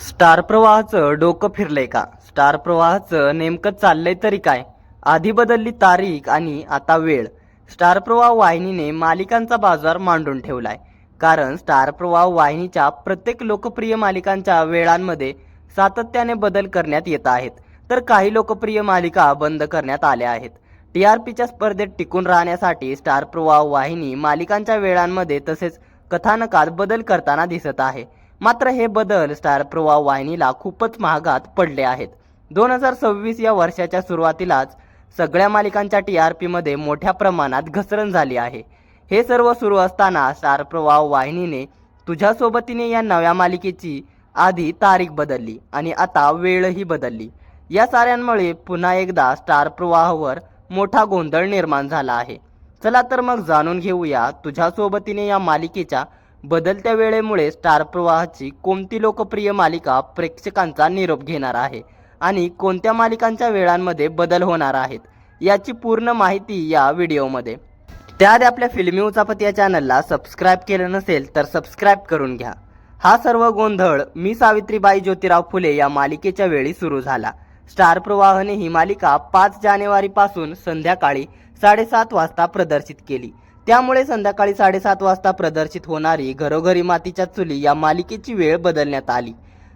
Star प्रवाहाचं डोकं फिरलंय का? Star प्रवाहाचं नेमकं चाललंय तरी काय? आधी बदलली तारीख आणि आता वेळ. स्टार प्रवाह वाहिनीने मालिकांचा बाजार मांडून ठेवलाय. कारण स्टार प्रवाह वाहिनीच्या प्रत्येक लोकप्रिय मालिकांच्या वेळांमध्ये सातत्याने बदल करण्यात येत आहेत. तर काही लोकप्रिय मालिका बंद करण्यात आल्या आहेत. टी आर पीच्या स्पर्धेत टिकून राहण्यासाठी स्टार प्रवाह वाहिनी मालिकांच्या वेळांमध्ये तसेच कथानकात बदल करताना दिसत आहे. मात्र हे बदल स्टार प्रवाह वाहिनीला खूपच महागात पडले आहेत. दोन हजार सव्वीस या वर्षाच्या सुरुवातीलाच सगळ्या मालिकांच्या टी आर पीमध्ये मोठ्या प्रमाणात घसरण झाली आहे. हे सर्व सुरू असताना स्टार प्रवाह वाहिनीने तुझ्या सोबतीने या नव्या मालिकेची आधी तारीख बदलली आणि आता वेळही बदलली. या साऱ्यांमुळे पुन्हा एकदा स्टार प्रवाहावर मोठा गोंधळ निर्माण झाला आहे. चला तर मग जाणून घेऊया तुझ्या सोबतीने या मालिकेच्या बदलत्या वेळेमुळे स्टार प्रवाहाची कोणती लोकप्रिय मालिका प्रेक्षकांचा निरोप घेणार आहे आणि कोणत्या मालिकांच्या वेळांमध्ये बदल होणार आहेत याची पूर्ण माहिती या व्हिडिओमध्ये. त्याआधी आपल्या फिल्मी उचापत या चॅनलला सबस्क्राईब केलं नसेल तर सबस्क्राईब करून घ्या. हा सर्व गोंधळ मी सावित्रीबाई ज्योतिराव फुले या मालिकेच्या वेळी सुरू झाला. स्टार प्रवाहने ही मालिका पाच जानेवारीपासून संध्याकाळी साडेसात वाजता प्रदर्शित केली. त्यामुळे संध्याकाळी साडेसात वाजता प्रदर्शित होणारी घरोघरी मातीच्या चुली या मालिकेची वेळ बदलण्यात आली.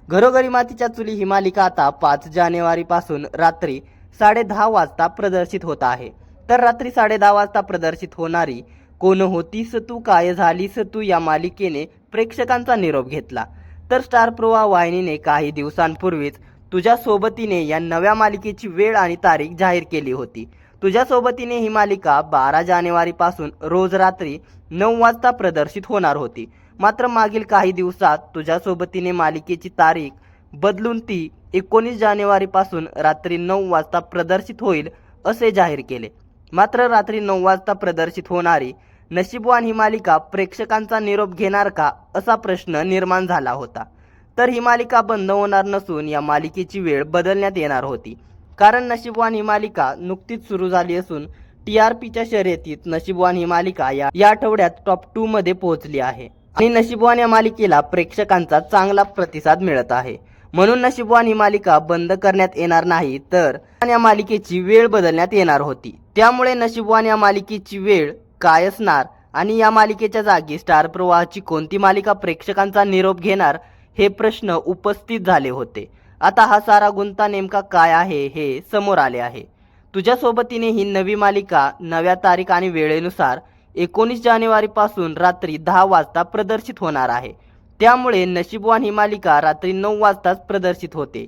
घरोघरी मातीच्या चुली ही मालिका आता पाच जानेवारीपासून रात्री साडे दहा वाजता प्रदर्शित होत आहे. तर रात्री साडे दहा वाजता प्रदर्शित होणारी कोण होतीस तू काय झालीस तू या मालिकेने प्रेक्षकांचा निरोप घेतला. तर स्टार प्रवाह वाहिनीने काही दिवसांपूर्वीच तुझ्या सोबतीने या नव्या मालिकेची वेळ आणि तारीख जाहीर केली होती. तुझ्या सोबतीने ही मालिका बारा जानेवारीपासून रोज रात्री नऊ वाजता प्रदर्शित होणार होती. मात्र मागील काही दिवसात तुझ्या सोबतीने मालिकेची तारीख बदलून ती एकोणीस जानेवारीपासून रात्री नऊ वाजता प्रदर्शित होईल असे जाहीर केले. मात्र रात्री नऊ वाजता प्रदर्शित होणारी नशीबवान ही मालिका प्रेक्षकांचा निरोप घेणार का असा प्रश्न निर्माण झाला होता. तर ही मालिका बंद होणार नसून या मालिकेची वेळ बदलण्यात येणार होती. कारण नशीबवान ही मालिका नुकतीच सुरू झाली असून टी आर पीच्या शर्यतीत नशीबवान ही मालिका या या आठवड्यात टॉप टू मध्ये पोहोचली आहे. आणि नशीबवान या मालिकेला प्रेक्षकांचा चांगला प्रतिसाद मिळत आहे. म्हणून नशीबवान ही मालिका बंद करण्यात येणार नाही तर या मालिकेची वेळ बदलण्यात येणार होती. त्यामुळे नशीबवान या मालिकेची वेळ काय असणार आणि या मालिकेच्या जागी स्टार प्रवाहाची कोणती मालिका प्रेक्षकांचा निरोप घेणार हे प्रश्न उपस्थित झाले होते. आता हा सारा गुंता नेमका काय आहे हे समोर आले आहे. तुझ्या सोबतीने ही नवी मालिका नव्या तारीख आणि वेळेनुसार एकोणीस जानेवारीपासून रात्री दहा वाजता प्रदर्शित होणार आहे. त्यामुळे नशीबवान ही मालिका रात्री नऊ वाजताच प्रदर्शित होते.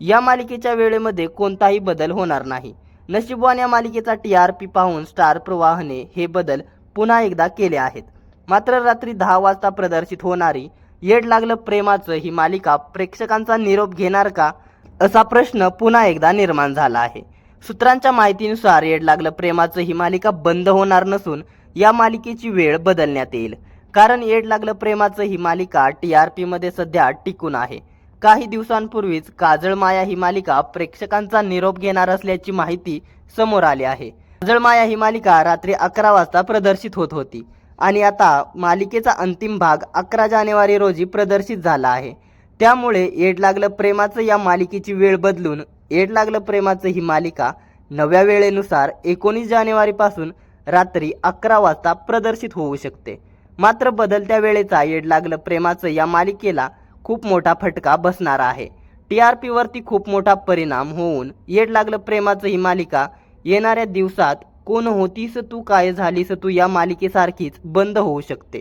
या मालिकेच्या वेळेमध्ये कोणताही बदल होणार नाही. नशीबवान या मालिकेचा टी आर पी पाहून स्टार प्रवाहने हे बदल पुन्हा एकदा केले आहेत. मात्र रात्री दहा वाजता प्रदर्शित होणारी येड लागलं प्रेमाचं ही मालिका प्रेक्षकांचा निरोप घेणार का? असा प्रश्न पुन्हा एकदा निर्माण झाला आहे. सूत्रांच्या माहितीनुसार येड लागलं प्रेमाचं ही मालिका बंद होणार नसून या मालिकेची वेळ बदलण्यात येईल. कारण येड लागलं प्रेमाचं ही मालिका टी आर पीमध्ये सध्या टिकून आहे. काही दिवसांपूर्वीच काजळ माया ही मालिका प्रेक्षकांचा निरोप घेणार असल्याची माहिती समोर आली आहे. काजळ माया ही मालिका रात्री अकरा वाजता प्रदर्शित होत होती. आणि आता मालिकेचा अंतिम भाग अकरा जानेवारी रोजी प्रदर्शित झाला आहे. त्यामुळे येड लागलं प्रेमाचं या मालिकेची वेळ बदलून येड लागलं प्रेमाचं ही मालिका नव्या वेळेनुसार एकोणीस जानेवारीपासून रात्री अकरा वाजता प्रदर्शित होऊ शकते. मात्र बदलत्या वेळेचा येड लागलं प्रेमाचं या मालिकेला खूप मोठा फटका बसणार आहे. टी आर पीवरती खूप मोठा परिणाम होऊन येड लागलं प्रेमाचं ही मालिका येणाऱ्या दिवसात कोण होतीस तू काय झालीस तू या मालिकेसारखीच बंद होऊ शकते.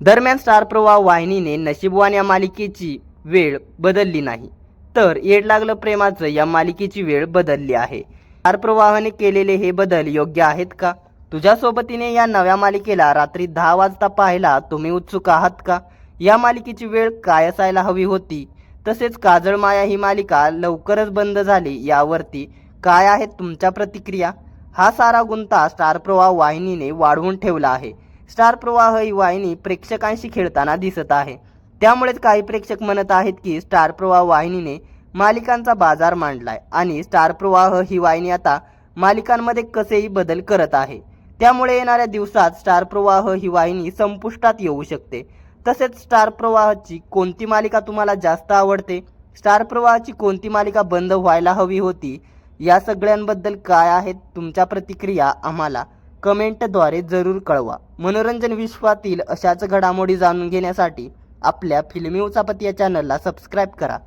दरम्यान स्टार प्रवाह वाहिनीने नशीबवान या मालिकेची वेळ बदलली नाही. तर येड लागलं प्रेमाचं या मालिकेची वेळ बदलली आहे. स्टार प्रवाहाने केलेले हे बदल योग्य आहेत का? तुझ्या सोबतीने या नव्या मालिकेला रात्री दहा वाजता पाहायला तुम्ही उत्सुक आहात का? या मालिकेची वेळ काय असायला हवी होती? तसेच काजळ माया ही मालिका लवकरच बंद झाली यावरती काय आहेत तुमच्या प्रतिक्रिया? हा सारा गुंता स्टार प्रवाह वाहिनीने वाढवून ठेवला आहे. स्टार प्रवाह ही वाहिनी प्रेक्षकांशी खेळताना दिसत आहे. त्यामुळेच काही प्रेक्षक म्हणत आहेत की स्टार प्रवाह वाहिनीने मालिकांचा बाजार मांडलाय आणि स्टार प्रवाह ही वाहिनी आता मालिकांमध्ये कसेही बदल करत आहे. त्यामुळे येणाऱ्या दिवसात स्टार प्रवाह ही वाहिनी संपुष्टात येऊ शकते. तसेच स्टार प्रवाहाची कोणती मालिका तुम्हाला जास्त आवडते? स्टार प्रवाहाची कोणती मालिका बंद व्हायला हवी होती? या सगळ्यांबद्दल काय आहेत तुमच्या प्रतिक्रिया आम्हाला कमेंटद्वारे जरूर कळवा. मनोरंजन विश्वातील अशाच घडामोडी जाणून घेण्यासाठी आपल्या फिल्मी उचापत या चॅनलला सबस्क्राईब करा.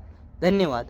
धन्यवाद.